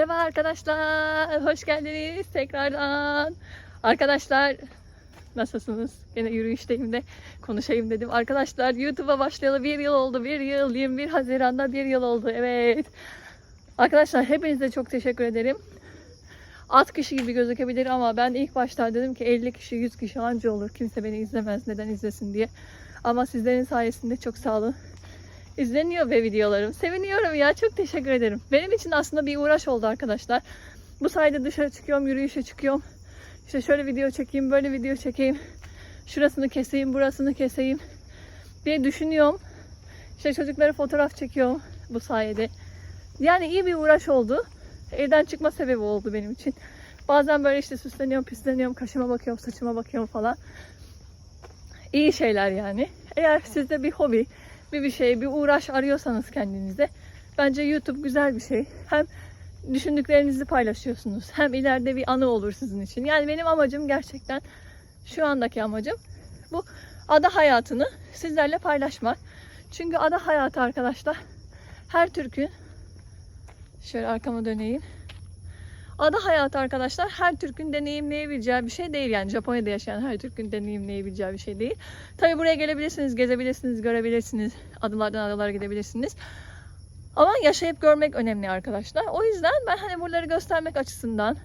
Merhaba arkadaşlar, hoş geldiniz tekrardan. Arkadaşlar nasılsınız? Yine yürüyüşteyim de konuşayım dedim. Arkadaşlar YouTube'a başlayalı bir yıl oldu. Bir yıl, 21 Haziran'da bir yıl oldu. Evet. Arkadaşlar hepinize çok teşekkür ederim. Az kişi gibi gözükebilir ama ben ilk başta dedim ki 50 kişi 100 kişi anca olur. Kimse beni izlemez neden izlesin diye. Ama sizlerin sayesinde çok sağ olun. İzleniyor ve videolarım. Seviniyorum ya çok teşekkür ederim. Benim için aslında bir uğraş oldu arkadaşlar. Bu sayede dışarı çıkıyorum, yürüyüşe çıkıyorum. İşte şöyle video çekeyim, böyle video çekeyim. Şurasını keseyim, burasını keseyim diye düşünüyorum. İşte çocuklara fotoğraf çekiyorum bu sayede. Yani iyi bir uğraş oldu. Evden çıkma sebebi oldu benim için. Bazen böyle işte süsleniyorum, pisleniyorum, kaşıma bakıyorum, saçıma bakıyorum falan. İyi şeyler yani. Eğer sizde bir hobi, bir bir şey, bir uğraş arıyorsanız kendinize bence YouTube güzel bir şey. Hem düşündüklerinizi paylaşıyorsunuz. Hem ileride bir anı olur sizin için. Yani benim amacım gerçekten şu andaki amacım bu ada hayatını sizlerle paylaşmak. Çünkü ada hayatı arkadaşlar her Türk'ün şöyle arkama döneyim. Ada hayatı arkadaşlar her Türk'ün deneyimleyebileceği bir şey değil. Yani Japonya'da yaşayan her Türk'ün deneyimleyebileceği bir şey değil. Tabi buraya gelebilirsiniz, gezebilirsiniz, görebilirsiniz. Adalardan adalara gidebilirsiniz. Ama yaşayıp görmek önemli arkadaşlar. O yüzden ben hani buraları göstermek açısından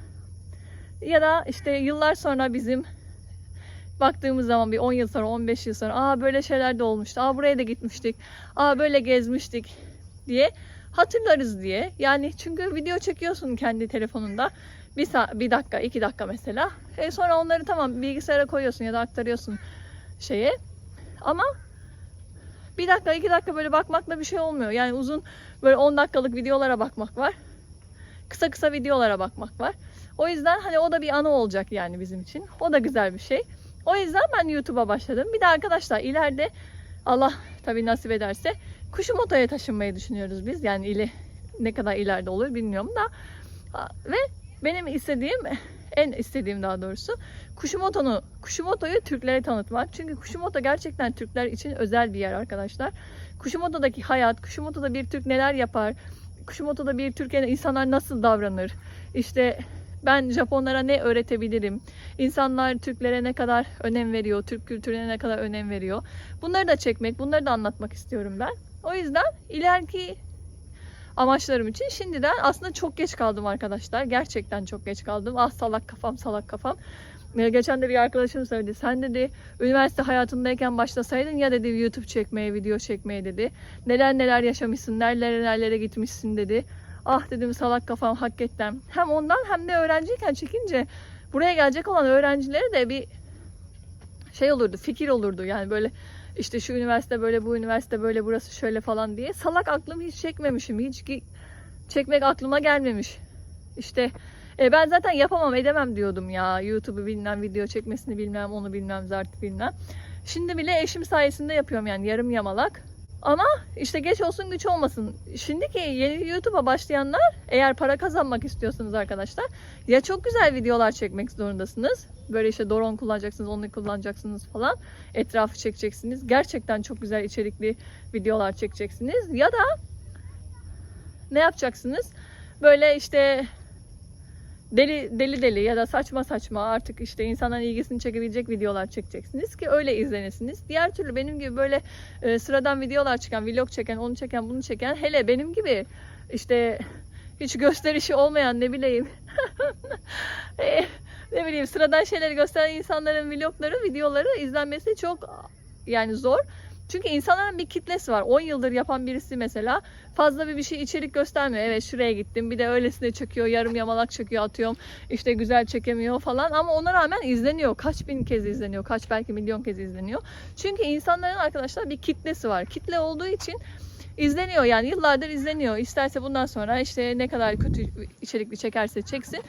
ya da işte yıllar sonra bizim baktığımız zaman bir 10 yıl sonra 15 yıl sonra aa böyle şeyler de olmuştu. Aa buraya da gitmiştik. Aa böyle gezmiştik diye hatırlarız diye. Yani çünkü video çekiyorsun kendi telefonunda. Bir, sa- bir dakika, iki dakika mesela. E sonra onları tamam bilgisayara koyuyorsun ya da aktarıyorsun şeye. Ama bir dakika, iki dakika böyle bakmakla bir şey olmuyor. Yani uzun böyle 10 dakikalık videolara bakmak var. Kısa kısa videolara bakmak var. O yüzden hani o da bir anı olacak yani bizim için. O da güzel bir şey. O yüzden ben YouTube'a başladım. Bir de arkadaşlar ileride Allah tabii nasip ederse Kuşumoto'ya taşınmayı düşünüyoruz biz. Yani ili ne kadar ileride olur bilmiyorum da. Ve benim istediğim en istediğim daha doğrusu Kuşumoto'nu Kuşumoto'yu Türklere tanıtmak. Çünkü Kuşumoto gerçekten Türkler için özel bir yer arkadaşlar. Kuşumoto'daki hayat, Kuşumoto'da bir Türk neler yapar? Kuşumoto'da bir Türk insanlar nasıl davranır? İşte ben Japonlara ne öğretebilirim? İnsanlar Türklere ne kadar önem veriyor? Türk kültürüne ne kadar önem veriyor? Bunları da çekmek, bunları da anlatmak istiyorum ben. O yüzden ileriki amaçlarım için şimdiden aslında çok geç kaldım arkadaşlar. Gerçekten çok geç kaldım. Ah salak kafam, salak kafam. Ee, Geçen de bir arkadaşım söyledi. Sen dedi üniversite hayatındayken başlasaydın ya dedi YouTube çekmeye, video çekmeye dedi. Neler neler yaşamışsın, nerelere nerelere gitmişsin dedi. Ah dedim salak kafam hakikaten. Hem ondan hem de öğrenciyken çekince buraya gelecek olan öğrencilere de bir şey olurdu, fikir olurdu. Yani böyle işte şu üniversite böyle, bu üniversite böyle, burası şöyle falan diye. Salak aklım hiç çekmemişim. Hiç çekmek aklıma gelmemiş. İşte e, ben zaten yapamam, edemem diyordum ya. YouTube'u bilmem, video çekmesini bilmem, onu bilmem, zart bilmem. Şimdi bile eşim sayesinde yapıyorum yani yarım yamalak. Ama işte geç olsun güç olmasın. Şimdiki yeni YouTube'a başlayanlar eğer para kazanmak istiyorsanız arkadaşlar ya çok güzel videolar çekmek zorundasınız. Böyle işte drone kullanacaksınız, onu kullanacaksınız falan. Etrafı çekeceksiniz. Gerçekten çok güzel içerikli videolar çekeceksiniz. Ya da ne yapacaksınız? Böyle işte deli deli deli ya da saçma saçma artık işte insanların ilgisini çekebilecek videolar çekeceksiniz ki öyle izlenesiniz. Diğer türlü benim gibi böyle e, sıradan videolar çıkan, vlog çeken, onu çeken, bunu çeken hele benim gibi işte hiç gösterişi olmayan ne bileyim e, ne bileyim sıradan şeyleri gösteren insanların vlogları, videoları izlenmesi çok yani zor. Çünkü insanların bir kitlesi var. 10 yıldır yapan birisi mesela fazla bir bir şey içerik göstermiyor. Evet şuraya gittim bir de öylesine çekiyor. Yarım yamalak çekiyor atıyorum. İşte güzel çekemiyor falan ama ona rağmen izleniyor. Kaç bin kez izleniyor. Kaç belki milyon kez izleniyor. Çünkü insanların arkadaşlar bir kitlesi var. Kitle olduğu için izleniyor yani yıllardır izleniyor. İsterse bundan sonra işte ne kadar kötü içerikli çekerse çeksin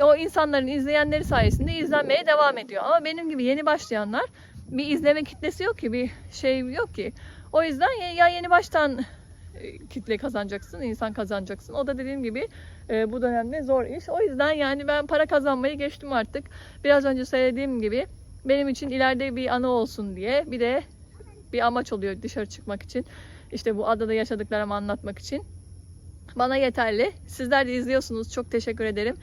o insanların izleyenleri sayesinde izlenmeye devam ediyor. Ama benim gibi yeni başlayanlar bir izleme kitlesi yok ki, bir şey yok ki. O yüzden ya- yeni baştan e, kitle kazanacaksın, insan kazanacaksın. O da dediğim gibi e, bu dönemde zor iş. O yüzden yani ben para kazanmayı geçtim artık. Biraz önce söylediğim gibi benim için ileride bir anı olsun diye bir de bir amaç oluyor dışarı çıkmak için. İşte bu adada yaşadıklarımı anlatmak için. Bana yeterli. Sizler de izliyorsunuz. Çok teşekkür ederim.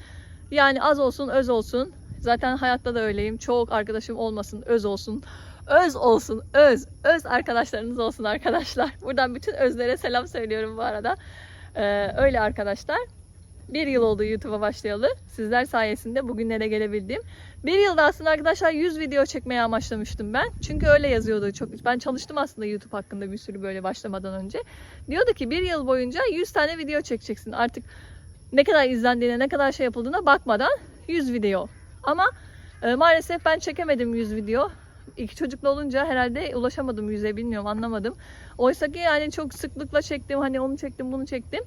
Yani az olsun, öz olsun. Zaten hayatta da öyleyim. Çok arkadaşım olmasın, öz olsun. Öz olsun, öz. Öz arkadaşlarınız olsun arkadaşlar. Buradan bütün özlere selam söylüyorum bu arada. Ee, öyle arkadaşlar. Bir yıl oldu YouTube'a başlayalı. Sizler sayesinde bugünlere gelebildim. Bir yılda aslında arkadaşlar 100 video çekmeye amaçlamıştım ben. Çünkü öyle yazıyordu çok. Ben çalıştım aslında YouTube hakkında bir sürü böyle başlamadan önce. Diyordu ki bir yıl boyunca 100 tane video çekeceksin. Artık ne kadar izlendiğine, ne kadar şey yapıldığına bakmadan 100 video. Ama e, maalesef ben çekemedim 100 video. İki çocuklu olunca herhalde ulaşamadım yüze bilmiyorum anlamadım. Oysa ki yani çok sıklıkla çektim hani onu çektim bunu çektim.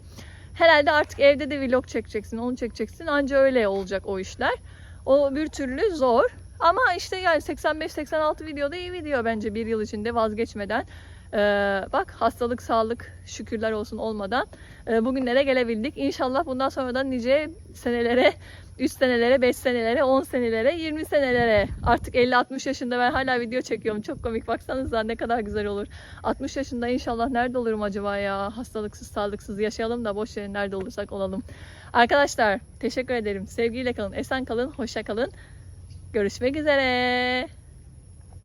Herhalde artık evde de vlog çekeceksin onu çekeceksin anca öyle olacak o işler. O bir türlü zor. Ama işte yani 85-86 videoda iyi video bence bir yıl içinde vazgeçmeden. Ee, bak hastalık, sağlık şükürler olsun olmadan e, bugünlere gelebildik. İnşallah bundan sonra da nice senelere, 3 senelere, 5 senelere, 10 senelere, 20 senelere. Artık 50-60 yaşında ben hala video çekiyorum. Çok komik baksanıza ne kadar güzel olur. 60 yaşında inşallah nerede olurum acaba ya? Hastalıksız, sağlıksız yaşayalım da boş yere nerede olursak olalım. Arkadaşlar teşekkür ederim. Sevgiyle kalın, esen kalın, hoşça kalın. Görüşmek üzere.